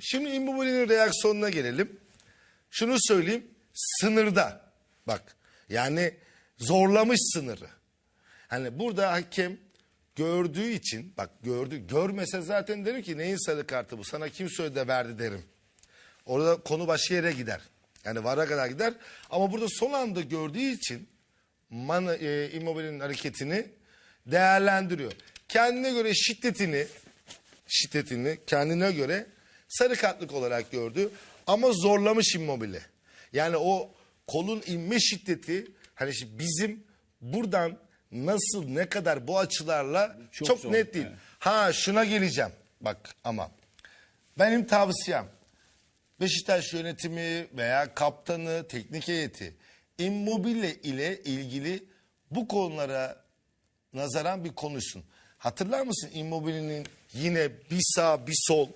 Şimdi Immobile'nin reaksiyonuna gelelim. Şunu söyleyeyim. Sınırda. Bak yani zorlamış sınırı. Hani burada hakem gördüğü için bak gördü görmese zaten derim ki neyin sarı kartı bu sana kim söyledi de verdi derim. Orada konu başka yere gider. Yani vara kadar gider. Ama burada son anda gördüğü için Man, e, Immobile'nin hareketini değerlendiriyor. Kendine göre şiddetini şiddetini kendine göre sarı kartlık olarak gördü ama zorlamış Immobile. Yani o kolun inme şiddeti hani şimdi bizim buradan nasıl ne kadar bu açılarla çok, Çok zor, net değil. evet. Ha şuna geleceğim bak ama benim tavsiyem Beşiktaş yönetimi veya kaptanı, teknik heyeti Immobile ile ilgili bu konulara nazaran bir konuşsun. Hatırlar mısın Immobile'nin yine bir sağ bir sol